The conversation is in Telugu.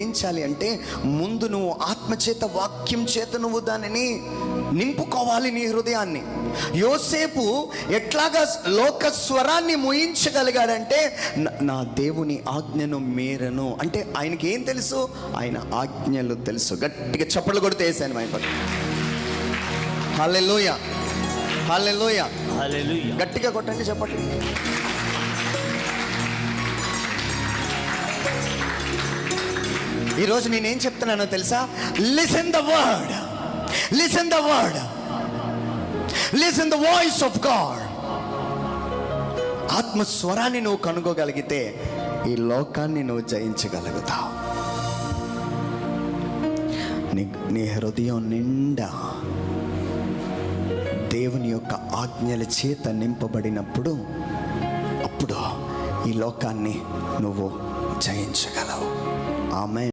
జయించాలి అంటే ముందు నువ్వు ఆత్మచేత వాక్యం చేత నువ్వు దానిని నింపుకోవాలి నీ హృదయాన్ని. యోసేపు ఎట్లాగా లోక స్వరాన్ని ముయించగలిగాడంటే "నా- దేవుని ఆజ్ఞను మేరను. అంటే ఆయనకి ఏం తెలుసు? ఆయన ఆజ్ఞలు తెలుసు. గట్టిగా చప్పట్లు కొడితే వేసాను ఆయన హల్లెలూయా. హల్లెలూయా. హల్లెలూయా. గట్టిగా కొట్టండి చెప్పండి ఈరోజు నేనేం చెప్తున్నానో తెలుసా? Listen the word listen the word listen the voice of God ఆత్మస్వరాన్ని నువ్వు కనుగోగలిగితే ఈ లోకాన్ని నువ్వు జయించగలుగుతావు. నీ నీ హృదయం నిండా దేవుని యొక్క ఆజ్ఞల చేత నింపబడినప్పుడు అప్పుడు ఈ లోకాన్ని నువ్వు జయించగలవు. ఆమె